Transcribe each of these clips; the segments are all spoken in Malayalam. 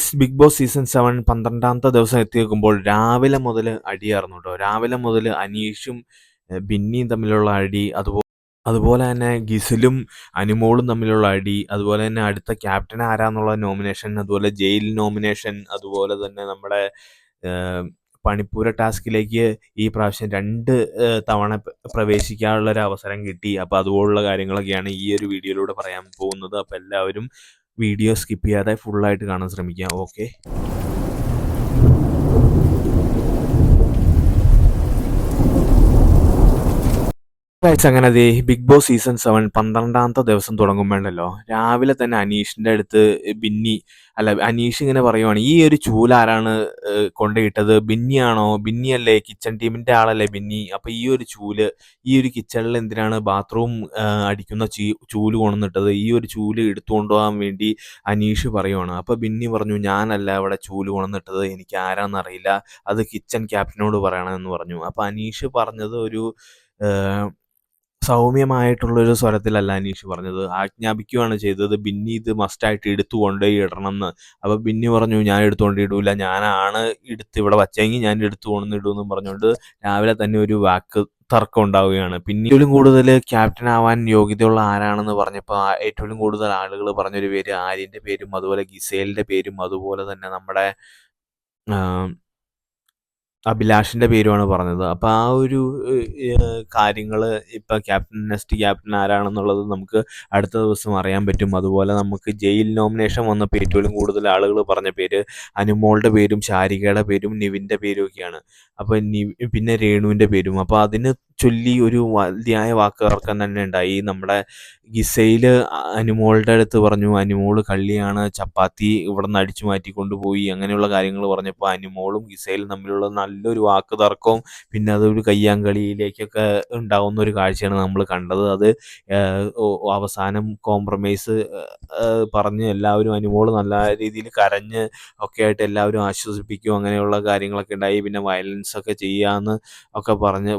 സ് ബിഗ് ബോസ് സീസൺ സെവൻ പന്ത്രണ്ടാമത്തെ ദിവസം എത്തിയേക്കുമ്പോൾ രാവിലെ മുതൽ അടിയായിരുന്നു കേട്ടോ രാവിലെ മുതൽ അനീഷും ബിന്നിയും തമ്മിലുള്ള അടി അതുപോലെ അതുപോലെ തന്നെ ഗിസിലും അനുമോളും തമ്മിലുള്ള അടി അതുപോലെ തന്നെ അടുത്ത ക്യാപ്റ്റൻ ആരാന്നുള്ള നോമിനേഷൻ അതുപോലെ ജയിൽ നോമിനേഷൻ അതുപോലെ തന്നെ നമ്മുടെ പണിപ്പൂര ടാസ്കിലേക്ക് ഈ പ്രാവശ്യം രണ്ട് തവണ പ്രവേശിക്കാനുള്ള ഒരു അവസരം കിട്ടി. അപ്പോൾ അതുപോലുള്ള കാര്യങ്ങളൊക്കെയാണ് ഈ ഒരു വീഡിയോയിലൂടെ പറയാൻ പോകുന്നത്. അപ്പോൾ എല്ലാവരും വീഡിയോ സ്കിപ്പ് ചെയ്യാതെ ഫുള്ളായിട്ട് കാണാൻ ശ്രമിക്കുക ഓക്കെ ഗൈസ് അങ്ങനെ അതേ ബിഗ് ബോസ് സീസൺ സെവൻ പന്ത്രണ്ടാമത്തെ ദിവസം തുടങ്ങുമ്പോഴല്ലോ രാവിലെ തന്നെ അനീഷിന്റെ അടുത്ത് ബിന്നി അല്ല അനീഷ് ഇങ്ങനെ പറയുവാണ് ഈ ഒരു ചൂല ആരാണ് കൊണ്ടുകിട്ടത് ബിന്നിയാണോ? ബിന്നിയല്ലേ കിച്ചൺ ടീമിന്റെ ആളല്ലേ ബിന്നി? അപ്പൊ ഈ ഒരു ചൂൽ ഈ ഒരു കിച്ചണിൽ എന്തിനാണ് ബാത്റൂം അടിക്കുന്ന ചീ ചൂൽ കൊണ്ടുവന്നിട്ടത്? ഈ ഒരു ചൂൽ എടുത്തുകൊണ്ടുപോകാൻ വേണ്ടി അനീഷ് പറയുവാണ്. അപ്പൊ ബിന്നി പറഞ്ഞു ഞാനല്ല ഇവിടെ ചൂൽ കൊണ്ടുവന്നിട്ടത്. എനിക്ക് ആരാന്നറിയില്ല അത് കിച്ചൺ ക്യാപ്റ്റനോട് പറയണമെന്ന് പറഞ്ഞു. അപ്പൊ അനീഷ് പറഞ്ഞത് ഒരു സൗമ്യമായിട്ടുള്ളൊരു സ്വരത്തിലല്ല അനീഷ് പറഞ്ഞത്. ആജ്ഞാപിക്കുകയാണ് ചെയ്തത്. ബിന്നി ഇത് മസ്റ്റായിട്ട് എടുത്തു കൊണ്ടേ ഇടണം എന്ന് അപ്പോൾ ബിന്നി പറഞ്ഞു ഞാൻ എടുത്തുകൊണ്ട് ഇടൂല ഞാനാണ് എടുത്ത് ഇവിടെ വച്ചെങ്കിൽ ഞാൻ എടുത്തു കൊണ്ടിടുമെന്നും പറഞ്ഞുകൊണ്ട് രാവിലെ തന്നെ ഒരു വാക്ക് തർക്കം ഉണ്ടാവുകയാണ്. പിന്നെ ഏറ്റവും കൂടുതൽ ക്യാപ്റ്റൻ ആവാൻ യോഗ്യതയുള്ള ആരാണെന്ന് പറഞ്ഞപ്പോൾ ഏറ്റവും കൂടുതൽ ആളുകൾ പറഞ്ഞൊരു പേര് ആര്യന്റെ പേരും അതുപോലെ ഗിസേലിന്റെ പേരും അതുപോലെ തന്നെ നമ്മുടെ അഭിലാഷിന്റെ പേരുമാണ് പറഞ്ഞത്. അപ്പോൾ ആ ഒരു കാര്യങ്ങൾ ഇപ്പം ക്യാപ്റ്റൻ നെക്സ്റ്റ് ക്യാപ്റ്റൻ ആരാണെന്നുള്ളത് നമുക്ക് അടുത്ത ദിവസം അറിയാൻ പറ്റും. അതുപോലെ നമുക്ക് ജയിൽ നോമിനേഷൻ വന്നപ്പോൾ ഏറ്റവും കൂടുതൽ ആളുകൾ പറഞ്ഞ പേര് അനുമോളുടെ പേരും ശാരികയുടെ പേരും നിവിന്റെ പേരും ഒക്കെയാണ് അപ്പോൾ നി പിന്നെ രേണുവിന്റെ പേരും. അപ്പോൾ അതിന് ചൊല്ലി ഒരു വലിയായ വാക്കുതർക്കം തന്നെ ഉണ്ടായി. നമ്മുടെ ഗിസയിൽ അനുമോളുടെ അടുത്ത് പറഞ്ഞു അനുമോൾ കള്ളിയാണ് ചപ്പാത്തി ഇവിടെ നിന്ന് അടിച്ചു മാറ്റി കൊണ്ടുപോയി അങ്ങനെയുള്ള കാര്യങ്ങൾ പറഞ്ഞപ്പോൾ അനുമോളും ഗിസയിലും തമ്മിലുള്ള നല്ലൊരു വാക്ക് തർക്കവും പിന്നെ അതൊരു കയ്യാങ്കളിയിലേക്കൊക്കെ ഉണ്ടാകുന്ന ഒരു കാഴ്ചയാണ് നമ്മൾ കണ്ടത്. അത് അവസാനം കോംപ്രമൈസ് പറഞ്ഞ് എല്ലാവരും അനുമോൾ നല്ല രീതിയിൽ കരഞ്ഞ് ഒക്കെ ആയിട്ട് എല്ലാവരും ആശ്വസിപ്പിക്കും അങ്ങനെയുള്ള കാര്യങ്ങളൊക്കെ ഉണ്ടായി. പിന്നെ വയലൻസ് ഒക്കെ ചെയ്യാന്ന് ഒക്കെ പറഞ്ഞ്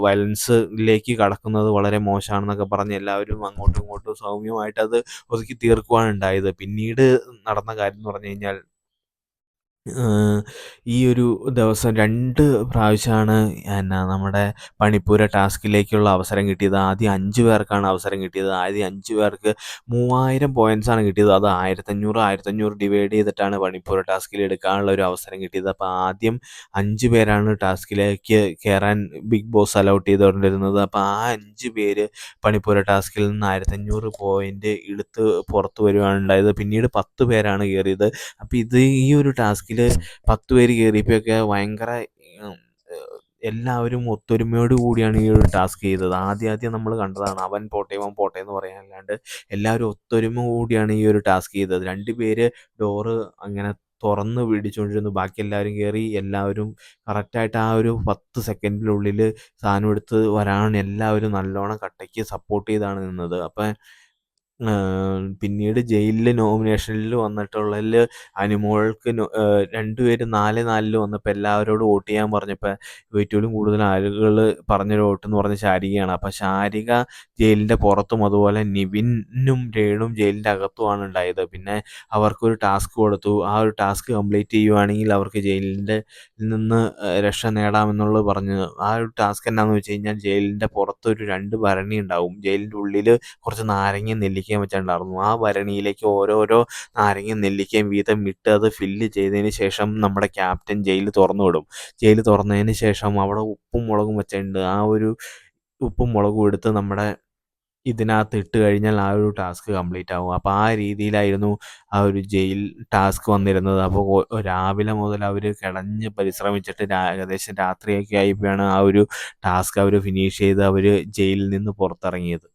വയലൻസിലേക്ക് കടക്കുന്നത് വളരെ മോശമാണെന്നൊക്കെ പറഞ്ഞ് എല്ലാവരും അങ്ങോട്ടും ഇങ്ങോട്ടും സൗമ്യമായിട്ട് അത് ഒതുക്കി തീർക്കുകയാണ് ഉണ്ടായത് പിന്നീട് നടന്ന കാര്യം എന്ന് പറഞ്ഞു കഴിഞ്ഞാൽ ഈ ഒരു ദിവസം രണ്ട് പ്രാവശ്യമാണ് എന്നാ നമ്മുടെ പണിപ്പൂര ടാസ്കിലേക്കുള്ള അവസരം കിട്ടിയത്. ആദ്യം അഞ്ച് പേർക്കാണ് അവസരം കിട്ടിയത്. ആദ്യം അഞ്ച് പേർക്ക് മൂവായിരം പോയിന്റ്സ് ആണ് കിട്ടിയത്. അത് ആയിരത്തഞ്ഞൂറ് ആയിരത്തഞ്ഞൂറ് ഡിവൈഡ് ചെയ്തിട്ടാണ് പണിപ്പൂര ടാസ്കിൽ എടുക്കാനുള്ള ഒരു അവസരം കിട്ടിയത്. അപ്പോൾ ആദ്യം അഞ്ച് പേരാണ് ടാസ്കിലേക്ക് കയറാൻ ബിഗ് ബോസ് അലൗട്ട് ചെയ്തുകൊണ്ടിരുന്നത്. അപ്പോൾ ആ അഞ്ച് പേര് പണിപ്പൂര ടാസ്കിൽ നിന്ന് ആയിരത്തഞ്ഞൂറ് പോയിന്റ് എടുത്ത് പുറത്ത് വരുവാണ് ഉണ്ടായത്. പിന്നീട് പത്ത് പേരാണ് കയറിയത് അപ്പോൾ ഇത് ഈ ഒരു ടാസ്കിൽ പത്ത് പേര് കയറിയപ്പോഴൊക്കെ ഭയങ്കര എല്ലാവരും ഒത്തൊരുമയോട് കൂടിയാണ് ഈ ഒരു ടാസ്ക് ചെയ്തത്. ആദ്യം ആദ്യം നമ്മൾ കണ്ടതാണ് അവൻ പോട്ടെ അവൻ പോട്ടെ എന്ന് പറയാൻ അല്ലാണ്ട് എല്ലാവരും ഒത്തൊരുമ കൂടിയാണ് ഈ ഒരു ടാസ്ക് ചെയ്തത്. രണ്ട് പേര് ഡോറ് അങ്ങനെ തുറന്ന് പിടിച്ചുകൊണ്ടിരുന്നു ബാക്കി എല്ലാവരും കയറി എല്ലാവരും കറക്റ്റായിട്ട് ആ ഒരു പത്ത് സെക്കൻഡിനുള്ളിൽ സാധനം എടുത്ത് വരാൻ എല്ലാവരും നല്ലോണം കട്ടയ്ക്ക് സപ്പോർട്ട് ചെയ്താണ് നിന്നത്. അപ്പം പിന്നീട് ജയിലിൽ നോമിനേഷനിൽ വന്നിട്ടുള്ളതിൽ അനുമോൾക്ക് രണ്ടുപേരും നാല് നാലിൽ വന്നപ്പോൾ എല്ലാവരോടും വോട്ട് ചെയ്യാൻ പറഞ്ഞപ്പോൾ ഏറ്റവും കൂടുതൽ ആളുകൾ പറഞ്ഞൊരു വോട്ട് എന്ന് പറഞ്ഞ ശാരികയാണ്. അപ്പോൾ ശാരിക ജയിലിന്റെ പുറത്തും അതുപോലെ നിവിനും രേണും ജയിലിന്റെ അകത്തുമാണ് ഉണ്ടായത്. പിന്നെ അവർക്കൊരു ടാസ്ക് കൊടുത്തു. ആ ഒരു ടാസ്ക് കംപ്ലീറ്റ് ചെയ്യുവാണെങ്കിൽ അവർക്ക് ജയിലിന്റെ നിന്ന് രക്ഷ നേടാമെന്നുള്ളത് പറഞ്ഞു. ആ ഒരു ടാസ്ക് എന്നാന്ന് വെച്ച് കഴിഞ്ഞാൽ ജയിലിന്റെ പുറത്തൊരു രണ്ട് ഭരണി ഉണ്ടാവും. ജയിലിന്റെ ഉള്ളിൽ കുറച്ച് നാരങ്ങയും നെല്ലിക്കയും വെച്ചിട്ടുണ്ടായിരുന്നു. ആ ഭരണിയിലേക്ക് ഓരോരോ നാരങ്ങയും നെല്ലിക്കയും വീതം ഇട്ട് അത് ഫില്ല് ചെയ്തതിന് ശേഷം നമ്മുടെ ക്യാപ്റ്റൻ ജയിൽ തുറന്നു വിടും ജയിൽ തുറന്നതിന് ശേഷം അവിടെ ഉപ്പും മുളകും വെച്ചിട്ടുണ്ട്. ആ ഒരു ഉപ്പും മുളകും എടുത്ത് നമ്മുടെ ഇതിനകത്ത് ഇട്ട് കഴിഞ്ഞാൽ ആ ഒരു ടാസ്ക് കംപ്ലീറ്റ് ആവും. അപ്പോൾ ആ രീതിയിലായിരുന്നു ആ ഒരു ജയിൽ ടാസ്ക് വന്നിരുന്നത്. അപ്പോൾ രാവിലെ മുതൽ അവർ കിടഞ്ഞ് പരിശ്രമിച്ചിട്ട് ഏകദേശം രാത്രിയൊക്കെ ആയപ്പോഴാണ് ആ ഒരു ടാസ്ക് അവർ ഫിനിഷ് ചെയ്ത് അവർ ജയിലിൽ നിന്ന് പുറത്തിറങ്ങിയത്.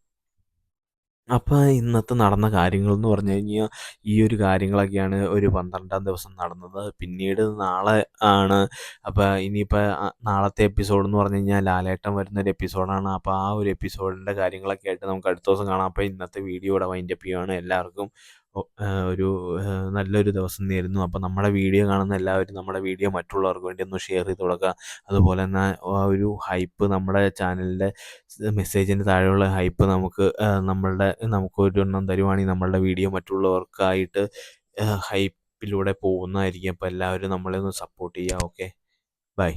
അപ്പോൾ ഇന്നത്തെ നടന്ന കാര്യങ്ങൾ എന്ന് പറഞ്ഞു കഴിഞ്ഞാൽ ഈ ഒരു കാര്യങ്ങളൊക്കെയാണ് ഒരു പന്ത്രണ്ടാം ദിവസം നടന്നത്. പിന്നീട് നാളെ ആണ്. അപ്പോൾ ഇനിയിപ്പോൾ നാളത്തെ എപ്പിസോഡ് എന്ന് പറഞ്ഞു കഴിഞ്ഞാൽ ലാലേട്ടൻ വരുന്നൊരു എപ്പിസോഡാണ്. അപ്പോൾ ആ ഒരു എപ്പിസോഡിന്റെ കാര്യങ്ങളൊക്കെ ആയിട്ട് നമുക്ക് അടുത്ത ദിവസം കാണാം. അപ്പോൾ ഇന്നത്തെ വീഡിയോ ഇവിടെ വൈൻഡപ്പ് ചെയ്യുകയാണ് എല്ലാവർക്കും ഒരു നല്ലൊരു ദിവസം നേരുന്നു. അപ്പോൾ നമ്മുടെ വീഡിയോ കാണുന്ന എല്ലാവരും നമ്മുടെ വീഡിയോ മറ്റുള്ളവർക്ക് വേണ്ടി ഒന്ന് ഷെയർ ചെയ്ത് കൊടുക്കുക അതുപോലെ തന്നെ ആ ഒരു ഹൈപ്പ് നമ്മുടെ ചാനലിന്റെ മെസ്സേജിന്റെ താഴെയുള്ള ഹൈപ്പ് നമുക്ക് നമ്മളുടെ നമുക്ക് ഒരെണ്ണം തരുവാണെങ്കിൽ നമ്മളുടെ വീഡിയോ മറ്റുള്ളവർക്കായിട്ട് ഹൈപ്പിലൂടെ പോകുന്നതായിരിക്കും. അപ്പോൾ എല്ലാവരും നമ്മളെ ഒന്ന് സപ്പോർട്ട് ചെയ്യുക ഓക്കെ ബൈ